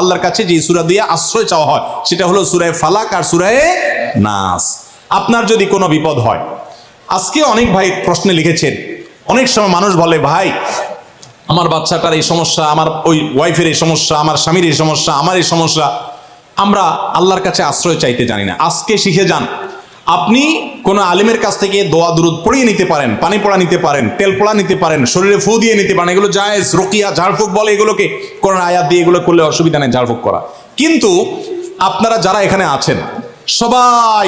আল্লাহর কাছে যে সুরা দিয়ে আশ্রয় চাওয়া হয়, সেটা হলো সুরায় ফালাক আর সুরায় নাস। আপনার যদি কোনো বিপদ হয়, আজকে অনেক ভাই প্রশ্নে লিখেছেন, অনেক সময় মানুষ বলে, ভাই, আমার বাচ্চাটার এই সমস্যা, আমার ওই ওয়াইফের এই সমস্যা, আমার স্বামীর এই সমস্যা, আমার এই সমস্যা। আমরা আল্লাহর কাছে আশ্রয় চাইতে জানি না। আজকে শিখে যান আপনি কোনো আলিমের কাছ থেকে দোয়া, দুরুদ পড়িয়ে নিতে পারেন, পানি পড়া নিতে পারেন, তেল পড়া নিতে পারেন, শরীরে ফু দিয়ে নিতে পারেন, এগুলো জায়েজ, রকিয়া, ঝাড়ফুঁক বলে এগুলোকে, কোরআন আয়াত দিয়ে এগুলো করলে অসুবিধা নেই ঝাড়ফুঁক করা। কিন্তু আপনারা যারা এখানে আছেন, সবাই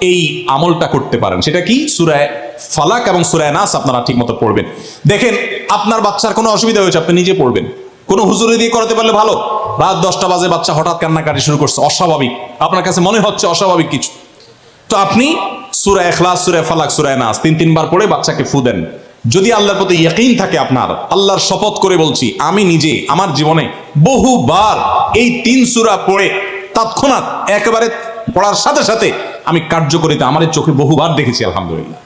এই আমলটা করতে পারেন। সেটা কি? সুরায় ফালাক এবং সুরায় নাস আপনারা ঠিক মতো পড়বেন। দেখেন, আপনার বাচ্চার কোনো অসুবিধা হয়েছে, আপনি নিজে পড়বেন। কোনো হুজুরে দিয়ে করাতে পারলে ভালো। রাত দশটা বাজে বাচ্চা হঠাৎ কান্নাকাটি শুরু করছে, অস্বাভাবিক। আপনার কাছে মনে হচ্ছে অস্বাভাবিক কিছু। তো আপনি সুরায় এখলাস সুরায় ফালাক সুরায় নাস তিন, তিনবার পড়ে বাচ্চাকে ফু দেন। যদি আল্লাহর প্রতি ইয়কিন থাকে আপনার, আল্লাহর শপথ করে বলছি, আমি নিজে, আমার জীবনে বহুবার এই তিন সুরা পড়ে তৎক্ষণাৎ একেবারে পড়ার সাথে সাথে আমি কার্যকরিতা আমার চোখে বহুবার দেখেছি, আলহামদুলিল্লাহ।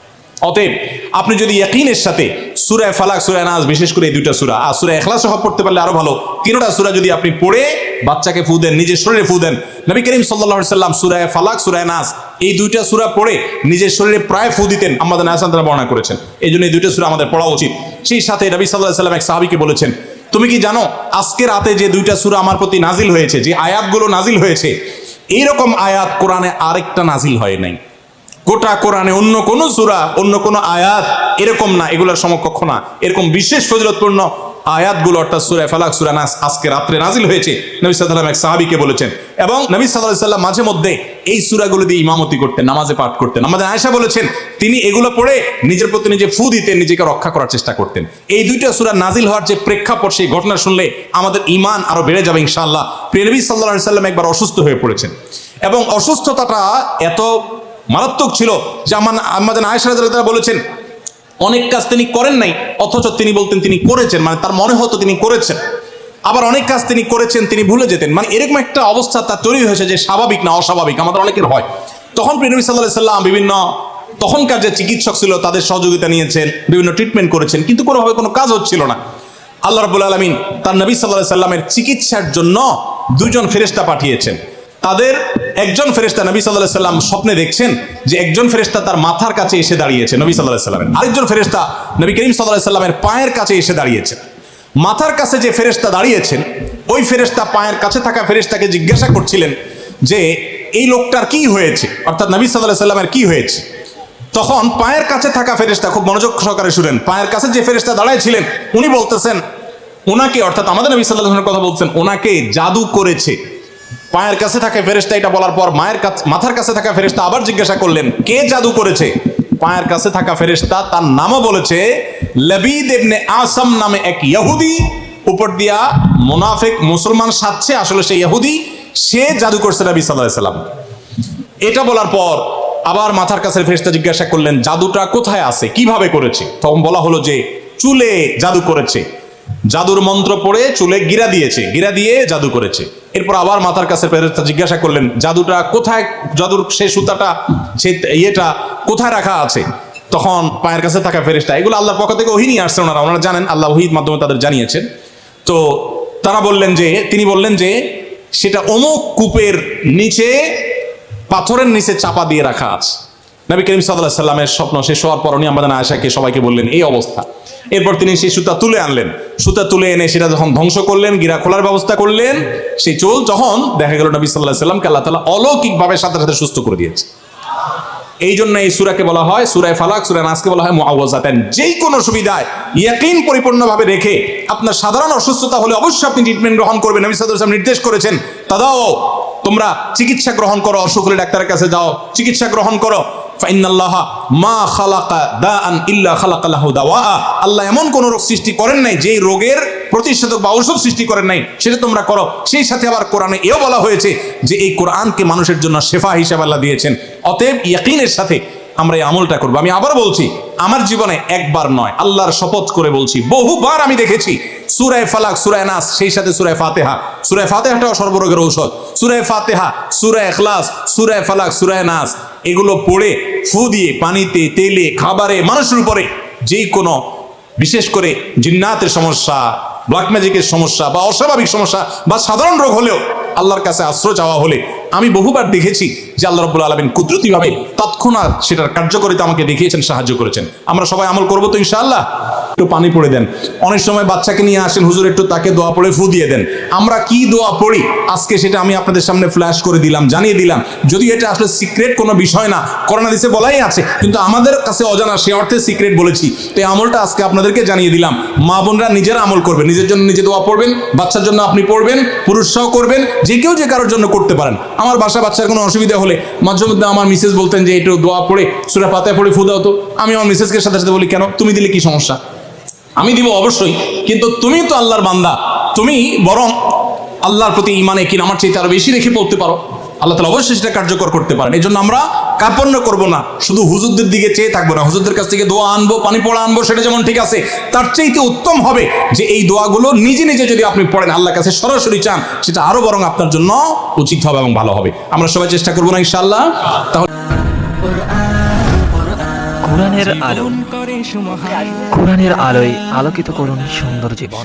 অতএব আপনি যদি ইয়াকিনের সাথে সুরায় ফালাক সুরায় নাস, বিশেষ করে এই দুইটা সুরা, আর সুরায় এখলাস সহ পড়তে পারলে আরও ভালো। তিনটা সুরা যদি আপনি পড়ে বাচ্চাকে ফু দেন, নিজের শরীরে ফু দেন, নবী করিম সাল্লাহ সাল্লাম সুরায় ফালাক সুরায় নাস এই দুইটা সুরা পড়ে নিজের শরীরে প্রায় ফু দিতেন আমাদের নাসান বর্ণনা করেছেন। এই জন্য এই দুইটা সুরা আমাদের পড়া উচিত। সেই সাথে নবী সাল্লাহ সাল্লাম এক সাহাবিকে বলেছেন, তুমি কি জানো আজকে রাতে যে দুইটা সুরা আমার প্রতি নাজিল হয়েছে, যে আয়াতগুলো নাজিল হয়েছে, এইরকম আয়াত কোরআনে আরেকটা নাজিল হয় নাই। গোটা কোরআনে অন্য কোন সূরা, অন্য কোন আয়াত এরকম না, এগুলোর সমকক্ষ না। এরকম বিশেষ ফজিলতপূর্ণ আয়াতগুলো অর্থাৎ সূরা ফালাক, সূরা নাস আজকে রাত্রে নাজিল হয়েছে। নবী আলাইহি এক সাহাবীকে বলেছেন এবং নবী আলাইহি সাল্লাম মাঝে মধ্যে এই সূরাগুলো দিয়ে ইমামতি করতেন, নামাজে পাঠ করতেন। আমাদের আয়েশা বলেছেন, তিনি এগুলো পড়ে নিজের প্রতি নিজে ফু দিতেন, নিজেকে রক্ষা করার চেষ্টা করতেন। এই দুইটা সূরা নাজিল হওয়ার যে প্রেক্ষাপট, সেই ঘটনা শুনলে আমাদের ঈমান আরও বেড়ে যাবে ইনশাআল্লাহ। প্রিয় নবী সাল্লাল্লাহু আলাইহি সাল্লাম একবার অসুস্থ হয়ে পড়েছেন। এবং অসুস্থতাটা এত মারাত্মক ছিল যে আমার আমাদের রাদিয়াল্লাহু বলেছেন অনেক কাজ তিনি করেন নাই, অথচ তিনি বলতেন তিনি করেছেন মানে তার মনে হতো তিনি করেছেন। আবার অনেক কাজ তিনি করেছেন, তিনি ভুলে যেতেন। মানে এরকম একটা অবস্থা তার তৈরি হয়েছে যে স্বাভাবিক না অস্বাভাবিক, আমাদের অনেকের হয়। তখন প্রিনবী সাল্লাহ সাল্লাম বিভিন্ন তখনকার যে চিকিৎসক ছিল, তাদের সহযোগিতা নিয়েছেন, বিভিন্ন ট্রিটমেন্ট করেছেন, কিন্তু কোনোভাবে কোনো কাজ হচ্ছিল না। আল্লাহ রাবুল আলমিন তার নবী সাল্লাহ সাল্লামের চিকিৎসার জন্য দুজন ফেরেস্তা পাঠিয়েছেন। তাদের একজন ফেরেস্তা নবী সাল্লাহ সাল্লাম স্বপ্নে দেখছেন যে একজন ফেরেস্তা তার মাথার কাছে এসে দাঁড়িয়েছে নবী সাল্লাহ সাল্লামের। আরেকজন ফেরেস্তা নবী করিম সাল্লাহ সাল্লামের পায়ের কাছে এসে দাঁড়িয়েছে। মাথার কাছে যে ফেরেস্তা দাঁড়িয়েছেন, ওই ফেরেস্তা পায়ের কাছে থাকা ফেরেস্তাকে জিজ্ঞাসা করছিলেন যে, এই লোকটার কি হয়েছে? অর্থাৎ নবী সাল্লাহ সাল্লামের কি হয়েছে? তখন পায়ের কাছে থাকা ফেরেস্তা খুব মনোযোগ সহকারে শুনেন। পায়ের কাছে যে ফেরেস্তা দাঁড়াইছিলেন, উনি বলতেছেন, ওনাকে, অর্থাৎ আমাদের নবী সাল্লাহ কথা বলছেন, ওনাকে জাদু করেছে। পায়ের কাছে থাকা ফেরেস্তা এটা বলার পর মায়ের মাথার কাছে থাকা ফেরেস্তা আবার জিজ্ঞাসা করলেন, কে জাদু করেছে? পায়ের কাছে থাকা ফেরেস্তা তার নামও বলেছে, লবিদ আসাম নামে এক ইহুদি। উপর দিয়া মোনাফেক মুসলমান সাজছে, আসলে সে ইহুদি, সে জাদু করছে নবী সাল্লাহ সাল্লাম। এটা বলার পর আবার মাথার কাছে ফেরেস্তা জিজ্ঞাসা করলেন, জাদুটা কোথায় আছে? কীভাবে করেছে? তখন বলা হলো যে, চুলে জাদু করেছে। জাদুর মন্ত্র পড়ে চুলে গিরা দিয়েছে, গিরা দিয়ে জাদু করেছে। এরপর আবার মাথার কাছে ফেরেস্তা জিজ্ঞাসা করলেন, জাদুটা কোথায়? জাদুর সে সুতাটা সে ইয়েটা কোথায় রাখা আছে? তখন পায়ের কাছে থাকা ফেরেস্তা এগুলো আল্লাহর পক্ষ থেকে ওহিনী আসছে ওনারা ওনারা জানেন, আল্লাহ ওহির মাধ্যমে তাদের জানিয়েছেন। তো তারা বললেন যে, তিনি বললেন যে, সেটা অমুক কূপের নিচে, পাথরের নিচে চাপা দিয়ে রাখা আছে। নবী করিম সাল্লাহ সাল্লামের স্বপ্ন শেষ হওয়ার পর উনি আমাদের আয়সাকে সবাইকে বললেন, এই অবস্থা। এরপর তিনি সেই সুতা তুলে আনলেন। সুতা তুলে এনে সেটা যখন ধ্বংস করলেন, গিরা খোলার ব্যবস্থা করলেন, সেই চোল যখন দেখা গেল নবী সাল্লাহ সাল্লামকে আল্লাহ তালা অলৌকিকভাবে সাথে সাথে সুস্থ করে দিয়েছে। এই জন্য এই সুরাকে বলা হয় সুরায় ফালাক, সুরায় নাসকে বলা হয় মুআওয়াজাতান। যেই কোনো সুবিধায় ইয়াকিন পরিপূর্ণভাবে রেখে আপনার সাধারণ অসুস্থতা হলে অবশ্যই আপনি ট্রিটমেন্ট গ্রহণ করবেন। নবী ওয়াসাল্লাম নির্দেশ করেছেন, তাদাও, তোমরা চিকিৎসা গ্রহণ করো, অসুখ হলে ডাক্তারের কাছে যাও, চিকিৎসা গ্রহণ করো। ফাইনাল্লাহ মা খালাকা দাআন ইল্লা খালাকা লাহু দাওয়া আল্লাহ এমন কোন রোগ সৃষ্টি করেন নাই যেই রোগের প্রতিষেধক বা ঔষধ সৃষ্টি করেন নাই, সেটা তোমরা করো। সেই সাথে আবার কোরআনে এও বলা হয়েছে যে এই কোরআনকে মানুষের জন্য শেফা হিসাবে আল্লাহ দিয়েছেন। অতএব ইয়াকিনের সাথে আমরা এই আমলটা করব। আমি আবার বলছি, আমার জীবনে একবার নয়, আল্লাহর শপথ করে বলছি, বহুবার আমি দেখেছি, সুরায় ফালাক, সুরায় নাস, সেই সাথে সুরায় ফাতেহা। সুরায় ফাতেহাটাও সর্বরোগের ঔষধ। সুরায় ফাতেহা, সুরায় এখলাস সুরায় ফালাক, সুরায় নাস। এগুলো পড়ে, ফু দিয়ে পানিতে, তেলে, খাবারে, মানুষের উপরে যে কোনো বিশেষ করে জিন্নাতের সমস্যা ব্ল্যাক ম্যাজিকের সমস্যা বা অস্বাভাবিক সমস্যা বা সাধারণ রোগ হলেও আল্লাহর কাছে আশ্রয় চাওয়া হলে আমি বহুবার দেখেছি যে আল্লাহ রব্বুল আলমিন কুদরতিভাবে তৎক্ষণাৎ সেটার কার্যকরিতা আমাকে দেখিয়েছেন, সাহায্য করেছেন। আমরা সবাই আমল করব তো ইনশাআল্লাহ? একটু পানি পড়ে দেন। অনেক সময় বাচ্চাকে নিয়ে আসেন, হুজুর একটু তাকে দোয়া পড়ে ফু দিয়ে দেন। আমরা কি দোয়া পড়ি? আজকে সেটা আমি আপনাদের সামনে ফ্ল্যাশ করে দিলাম, জানিয়ে দিলাম। যদি এটা আসলে সিক্রেট কোনো বিষয় না করোনা দিছে বলাই আছে, কিন্তু আমাদের কাছে অজানা সে অর্থে সিক্রেট বলেছি। তো আমলটা আজকে আপনাদেরকে জানিয়ে দিলাম। মা বোনরা নিজের আমল করবেন, নিজের জন্য নিজে দোয়া পড়বেন, বাচ্চার জন্য আপনি পড়বেন, পুরুষরাও করবেন, যে কেউ যে কারোর জন্য করতে পারেন। আমার বাসা বাচ্চার কোনো অসুবিধা হলে মাঝে মধ্যে আমার মিসেস বলতেন যে, একটু দোয়া পড়ে, সুরা পাতায় পড়ে ফু দাও তো। আমি আমার মিসেসকে সাথে সাথে বলি, কেন? তুমি দিলে কি সমস্যা? আমি দিব অবশ্যই, কিন্তু তুমি তো আল্লাহর বান্দা। তুমি বরং আল্লাহর প্রতি ইমানে কিনা আমার চাইতে আরও বেশি রেখে পড়তে পারো। আল্লাহ তালা অবশ্যই সেটা কার্যকর করতে পারেন। এই জন্য আমরা কার্পণ্য করব না, শুধু হুজুরদের দিকে চেয়ে থাকব না। হুজুরদের কাছ থেকে দোয়া আনব, পানি পড়া আনব, সেটা যেমন ঠিক আছে, তার চাইতে উত্তম হবে যে এই দোয়াগুলো নিজে নিজে যদি আপনি পড়েন, আল্লাহর কাছে সরাসরি চান, সেটা আরও বরং আপনার জন্য উচিত হবে এবং ভালো হবে। আমরা সবাই চেষ্টা করব না ইনশাল্লাহ তাহলে আলো। কোরআনের আলোয় আলোকিত করুন সুন্দর জীবন।